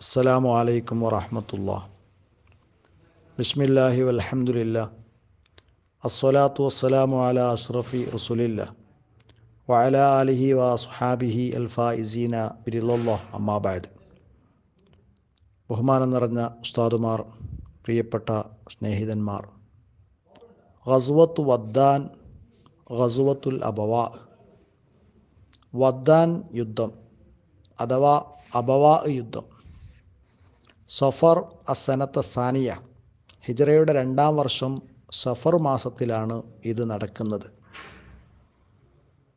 അസ്സലാമു അലൈക്കും വറഹമത്തുള്ള ബിസ്മില്ലാഹി വൽഹംദുലില്ലാ അസ്സലാത്തു വസ്സലാമു അല അഷ്റഫി റസുലില്ല വഅല അലിഹി വ സുഹാബിഹി അൽഫായിസീന ബിരില്ലാ അമ്മാബാദ് ബഹുമാനം നിറഞ്ഞ ഉസ്താദുമാർ പ്രിയപ്പെട്ട സ്നേഹിതന്മാർ ഗസ്വത്ത് വദ്ദാൻ ഗസ്വത്തുൽ അബവാ വദ്ദാൻ യുദ്ധം അഥവാ അബവാ യുദ്ധം സഫർ അസനത്ത് സാനിയ. ഹിജറയുടെ രണ്ടാം വർഷം സഫർ മാസത്തിലാണ് ഇത് നടക്കുന്നത്.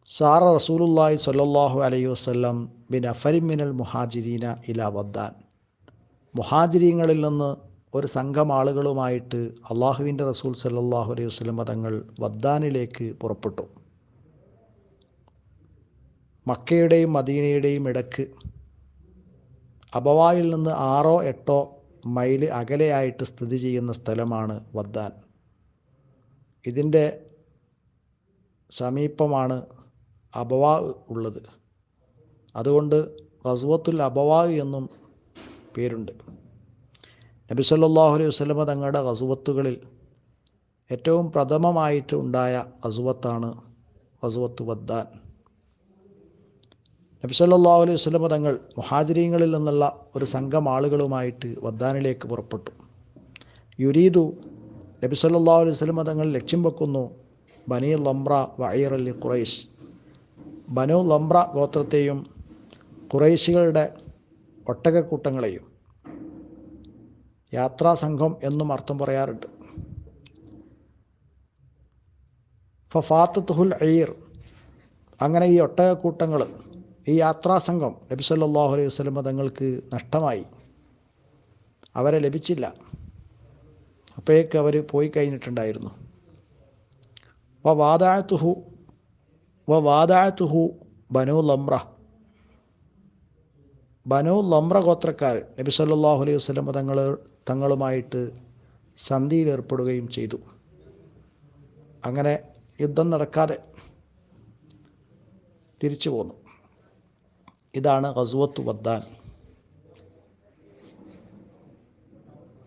സാറ റസൂലുല്ലായി സ്വല്ലല്ലാഹു അലൈഹി വസ്ലം ബിൻ അഫരിമിനൽ മുഹാജിരീന ഇല വദ്ദാൻ മുഹാജിരീങ്ങളിൽ നിന്ന് ഒരു സംഘം ആളുകളുമായിട്ട് അള്ളാഹുവിന്റെ റസൂൽ സല്ലാഹു അലൈഹി വസ്ലം മതങ്ങൾ വദ്ദാനിലേക്ക് പുറപ്പെട്ടു. മക്കയുടെയും മദീനയുടെയും ഇടയ്ക്ക് അബവായിൽ നിന്ന് ആറോ എട്ടോ മൈൽ അകലെയായിട്ട് സ്ഥിതി ചെയ്യുന്ന സ്ഥലമാണ് വദ്ദാൻ. ഇതിന്റെ സമീപമാണ് അബവാ ഉള്ളത്. അതുകൊണ്ട് റസ്വത്തുൽ അബവാ എന്നും പേരുണ്ട്. നബി സല്ലല്ലാഹു അലൈഹി വസല്ലമ തങ്ങളുടെ റസുവത്തുകളിൽ ഏറ്റവും പ്രഥമമായിട്ട് ഉണ്ടായ റസുവത്താണ് റസുവത്ത് വദ്ദാൻ. നബി സല്ലല്ലാഹു അലൈഹി വസ്ലമ തങ്ങൾ മുഹാജിരീങ്ങളിൽ നിന്നുള്ള ഒരു സംഘം ആളുകളുമായിട്ട് വദ്ദാനിലേക്ക് പുറപ്പെട്ടു. യുരീദു നബി സല്ലാ അലൈഹി വസ്ലമ തങ്ങൾ ലക്ഷ്യം വെക്കുന്നു ബനി ലംറ വയർ അലി ഖുറൈസ് ബനു ലംറ ഗോത്രത്തെയും ഖുറൈശികളുടെ ഒട്ടകക്കൂട്ടങ്ങളെയും യാത്രാസംഘം എന്നും അർത്ഥം പറയാറുണ്ട്. ഫഫാത്തുൽ അയ്യർ അങ്ങനെ ഈ ഒട്ടകക്കൂട്ടങ്ങൾ ഈ യാത്രാസംഘം നബി സല്ലല്ലാഹു അലൈഹി വസ്ലമ തങ്ങൾക്ക് നഷ്ടമായി. അവരെ ലഭിച്ചില്ല. അപ്പോഴേക്ക് അവർ പോയി കഴിഞ്ഞിട്ടുണ്ടായിരുന്നു. വ വാദാഴത്തുഹു വ വാദാഴത്തുഹു ബനു ലംറ ബനു ലംറ ഗോത്രക്കാർ നബി സല്ലല്ലാഹു അലൈഹി വസ്ലമ തങ്ങൾ തങ്ങളുമായിട്ട് സന്ധിയിൽ ഏർപ്പെടുകയും ചെയ്തു. അങ്ങനെ യുദ്ധം നടക്കാതെ തിരിച്ചു പോന്നു. ഇതാണ് ഗസ്വത്ത് വദ്ദാൻ.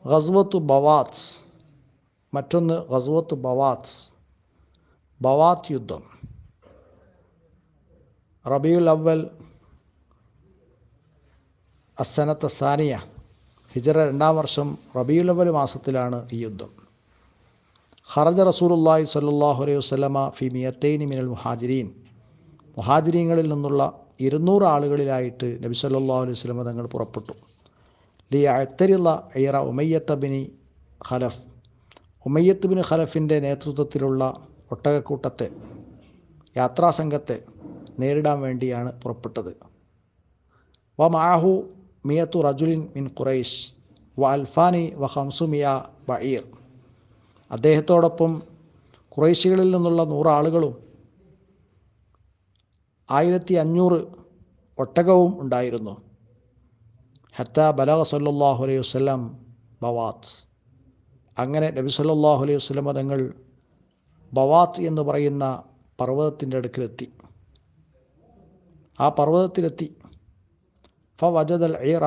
ഗസ്വത്ത് ബവാത്സ് മറ്റൊന്ന് ഗസ്വത്ത് ബവാത്സ് ബവാത്ത് യുദ്ധം. റബിയുൽ അവൽ അസനത്ത് സാനിയ ഹിജറ രണ്ടാം വർഷം റബിയുൽ അവൽ മാസത്തിലാണ് ഈ യുദ്ധം. ഖറജ റസൂലുല്ലാഹി സ്വല്ലല്ലാഹു അലൈഹി വസ്ലമ ഫി മിയത്തൈനി മിനൽ മുഹാജിരീൻ. മുഹാജിരീങ്ങളിൽ നിന്നുള്ള ഇരുന്നൂറ് ആളുകളിലായിട്ട് നബി സല്ലാ അലൈഹി സ്വലമ തങ്ങൾ പുറപ്പെട്ടു. ലി അത്തരില്ല ഐറ ഉമയ്യത്ത് ബിനി ഖലഫ്. ഉമയ്യത്ത് ബിൻ ഖലഫിന്റെ നേതൃത്വത്തിലുള്ള ഒട്ടകക്കൂട്ടത്തെ യാത്രാസംഘത്തെ നേരിടാൻ വേണ്ടിയാണ് പുറപ്പെട്ടത്. വ മാഹു മിയത്തു റജുലിൻ മിൻ ഖുറൈഷ് വ അൽഫാനി വ ഹംസുമിയ ബീർ അദ്ദേഹത്തോടൊപ്പം കുറേശികളിൽ നിന്നുള്ള നൂറാളുകളും ആയിരത്തി അഞ്ഞൂറ് ഒട്ടകവും ഉണ്ടായിരുന്നു. ഹത്ത ബലഗ സല്ലാഹു അലൈഹി വസ്ലം ബവാത്ത്. അങ്ങനെ നബി സല്ലാഹു അലൈഹി വസ്ലം തങ്ങൾ ബവാത്ത് എന്ന് പറയുന്ന പർവതത്തിന്റെ അടുക്കിലെത്തി. ആ പർവതത്തിലെത്തി. ഫ വജദൽ ഐറ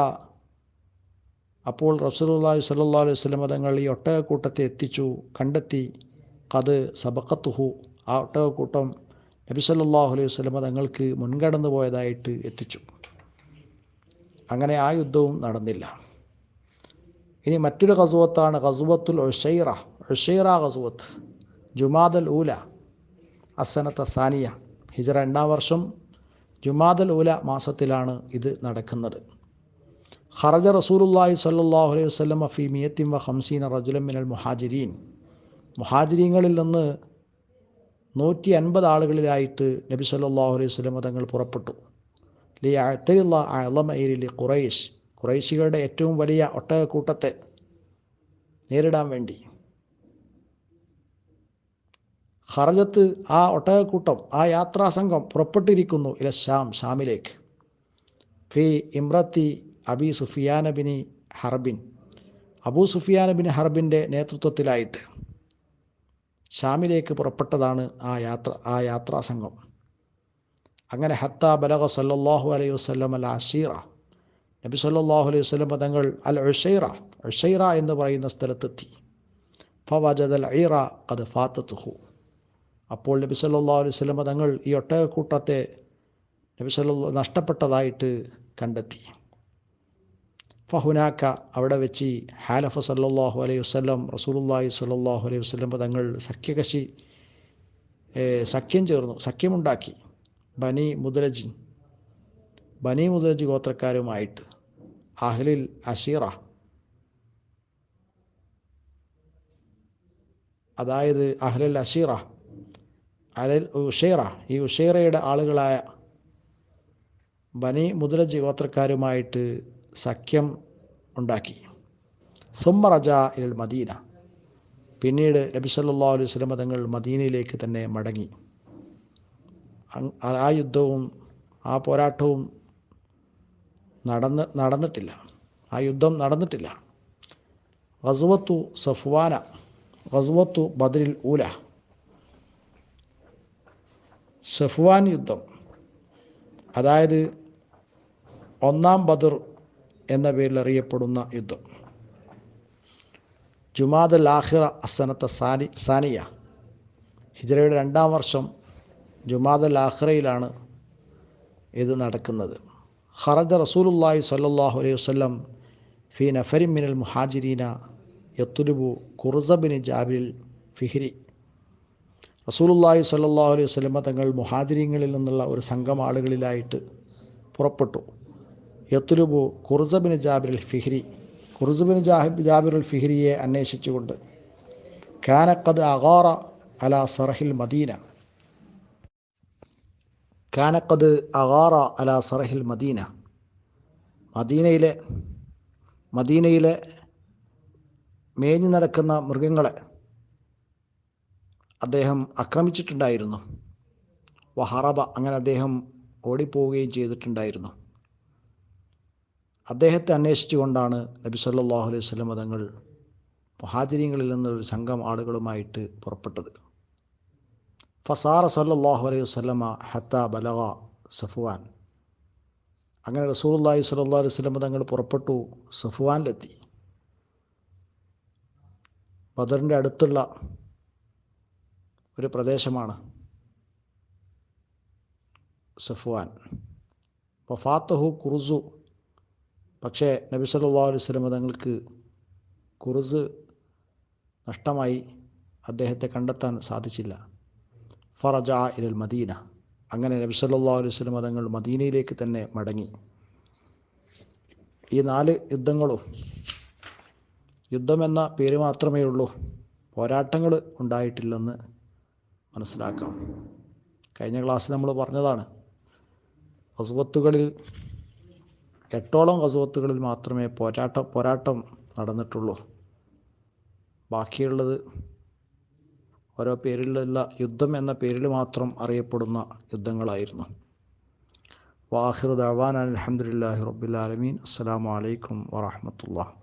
അപ്പോൾ റസൂലുള്ളാഹി സ്വല്ലല്ലാഹു അലൈഹി വസല്ലം തങ്ങൾ ഈ ഒട്ടകക്കൂട്ടത്തെ എത്തിച്ചു. കണ്ടെത്തി. കത് സബക്കത്തുഹു ആ ഒട്ടകക്കൂട്ടം നബി സല്ലാഹു അലൈഹി വസല്ലം തങ്ങൾക്ക് മുൻകടന്നു പോയതായിട്ട് എത്തിച്ചു. അങ്ങനെ ആ യുദ്ധവും നടന്നില്ല. ഇനി മറ്റൊരു കസുവത്താണ് ഗസുവത്തുൽ ഒഷൈറ ഒഷൈറ കസുവത്ത് ജുമാദൽ ഊല അസനത്ത സാനിയ ഹിജറ രണ്ടാം വർഷം ജുമാദൽ ഊല മാസത്തിലാണ് ഇത് നടക്കുന്നത്. ഖറജ റസൂലുല്ലാഹി സല്ലാഹു അലൈഹി വസ്ലമ ഫി മിയത്തിം വ ഹംസീന റജുലം മിനൽ മുഹാജിരീൻ. മുഹാജിരീങ്ങളിൽ നിന്ന് നൂറ്റി അൻപത് ആളുകളിലായിട്ട് നബി സല്ലല്ലാഹു അലൈഹി സ്വലമ തങ്ങൾ പുറപ്പെട്ടു. ലി അത്തരിള്ള അളമയിലി ഖുറൈഷ് ഖുറൈശികളുടെ ഏറ്റവും വലിയ ഒട്ടകക്കൂട്ടത്തെ നേരിടാൻ വേണ്ടി. ഹർജത്ത് ആ ഒട്ടകക്കൂട്ടം ആ യാത്രാസംഘം പുറപ്പെട്ടിരിക്കുന്നു ഇല ഷാം ഷാമിലേക്ക്. ഫി ഇമ്രത്തി അബി സുഫിയാനബിനി ഹർബിൻ. അബൂ സുഫിയാനബിൻ ഹർബിന്റെ നേതൃത്വത്തിലായിട്ട്. ഷാമിലേക്ക് പുറപ്പെട്ടതാണ് ആ യാത്ര ആ യാത്രാ സംഘം. അങ്ങനെ ഹത്ത ബലഗ സല്ലല്ലാഹു അലൈഹി വസ്ലം അൽ അഷീറ നബി സല്ലാഹു അലൈഹി വസ്ലം തങ്ങൾ അൽ ഉഷൈറ ഉഷൈറ എന്ന് പറയുന്ന സ്ഥലത്തെത്തി. ഫവജദൽ ഐറ അത് ഫാത്തത്തുഹു അപ്പോൾ നബി സല്ലല്ലാഹു അലൈഹി വസ്ലം തങ്ങൾ ഈ ഒട്ടകക്കൂട്ടത്തെ നബി സല്ല നഷ്ടപ്പെട്ടതായിട്ട് കണ്ടെത്തി. ഫഹുനാക്ക അവിടെ വെച്ച് ഹാലഫ സല്ലല്ലാഹു അലൈഹി വസല്ലം റസൂലുള്ളാഹി സല്ലാഹു അലൈഹി വസ്ലം തങ്ങൾ സഖ്യകശി സഖ്യം ചേർന്നു സഖ്യമുണ്ടാക്കി. ബനി മുദലജിൻ ബനി മുദലജ് ഗോത്രക്കാരുമായിട്ട് അഹ്ലിൽ അഷീറ അതായത് അഹ്ലൽ അഷീറ അലൽ ഉഷേറ ഈ ഉഷേറയുടെ ആളുകളായ ബനി മുദലജ് ഗോത്രക്കാരുമായിട്ട് സഖ്യം ഉണ്ടാക്കി. സുമ്മറജ ഇൽ മദീന പിന്നീട് നബി സല്ലാ അലൈഹി സ്വലം തങ്ങൾ മദീനയിലേക്ക് തന്നെ മടങ്ങി. ആ യുദ്ധവും ആ പോരാട്ടവും നടന്ന് നടന്നിട്ടില്ല. ആ യുദ്ധം നടന്നിട്ടില്ല. ഗസ്വത്തു സഫ്വാന ഗസ്വത്തു ബദരിൽ ഊല. സഫ്വാൻ യുദ്ധം. അതായത് ഒന്നാം ബദർ എന്ന പേരിൽ അറിയപ്പെടുന്ന യുദ്ധം. ജുമാദ് ലാഹിറ അസനത്ത് സാനി സാനിയ. ഹിജറയുടെ രണ്ടാം വർഷം ജുമാദ് ആഹിറയിലാണ് ഇത് നടക്കുന്നത്. ഖറജ റസൂലുല്ലാഹി സല്ലാഹു അലൈഹി വസ്ലം ഫി നഫരി മിനൽ മുഹാജിരീന യത്തുലുബു ഖുർസബിന് ജാബിൽ ഫിഹിരി. റസൂലുല്ലാഹി സല്ലാഹു അലൈഹി വസ്ലമ തങ്ങൾ മുഹാജിരീങ്ങളിൽ നിന്നുള്ള ഒരു സംഘം ആളുകളിലായിട്ട് പുറപ്പെട്ടു. യത്തുലുബു ഖുർസബിൻ ജാബിൽ ഫിഹ്രി ഖുർസുബിൻ ജാഹിബ് ജാബിറുൽ ഫിഹ്രിയെ അന്വേഷിച്ചുകൊണ്ട് കാനക്കത് അഗാറ അല സറഹിൽ മദീന. കാനക്കത് അഗാറ അല സറഹിൽ മദീന. മദീനയിലെ മദീനയിലെ മേഞ്ഞു നടക്കുന്ന മൃഗങ്ങളെ അദ്ദേഹം ആക്രമിച്ചിട്ടുണ്ടായിരുന്നു. വഹറബ അങ്ങനെ അദ്ദേഹം ഓടിപ്പോവുകയും ചെയ്തിട്ടുണ്ടായിരുന്നു. അദ്ദേഹത്തെ അന്വേഷിച്ചുകൊണ്ടാണ് നബി സല്ലാഹു അലൈഹി സ്വലം തങ്ങൾ മഹാചര്യങ്ങളിൽ നിന്നൊരു സംഘം ആളുകളുമായിട്ട് പുറപ്പെട്ടത്. ഫസാറ സല്ലാഹു അലൈഹി വസല്ലമ ഹത്ത ബലഗ സഫുവാൻ. അങ്ങനെ റസൂലുള്ളാഹി സല്ലാ അലൈഹി വസല്ലം തങ്ങൾ പുറപ്പെട്ടു സഫുവാനിലെത്തി. ബദറിന്റെ അടുത്തുള്ള ഒരു പ്രദേശമാണ് സഫുവാൻ. വഫാത്തഹു കുറുസു പക്ഷേ നബി സല്ലല്ലാഹു അലൈഹി വസല്ലം തങ്ങൾക്ക് കുറുസ് നഷ്ടമായി അദ്ദേഹത്തെ കണ്ടെത്താൻ സാധിച്ചില്ല. ഫറജ ഇരൽ മദീന. അങ്ങനെ നബി സല്ലല്ലാഹു അലൈഹി വസല്ലം തങ്ങൾ മദീനയിലേക്ക് തന്നെ മടങ്ങി. ഈ നാല് യുദ്ധങ്ങളും യുദ്ധമെന്ന പേര് മാത്രമേ ഉള്ളൂ. പോരാട്ടങ്ങൾ ഉണ്ടായിട്ടില്ലെന്ന് മനസ്സിലാക്കാം. കഴിഞ്ഞ ക്ലാസ്സിൽ നമ്മൾ പറഞ്ഞതാണ്. ഹസുവത്തുകളിൽ എട്ടോളം കസുവത്തുകളിൽ മാത്രമേ പോരാട്ട പോരാട്ടം നടന്നിട്ടുള്ളൂ. ബാക്കിയുള്ളത് ഓരോ പേരിലുള്ള യുദ്ധം എന്ന പേരിൽ മാത്രം അറിയപ്പെടുന്ന യുദ്ധങ്ങളായിരുന്നു. വാഹിർ ദവാൻ അലഹമുല്ലാഹി റബ്ബുലാലമീൻ അസ്സാം വലൈക്കും വാഹമത്തുള്ള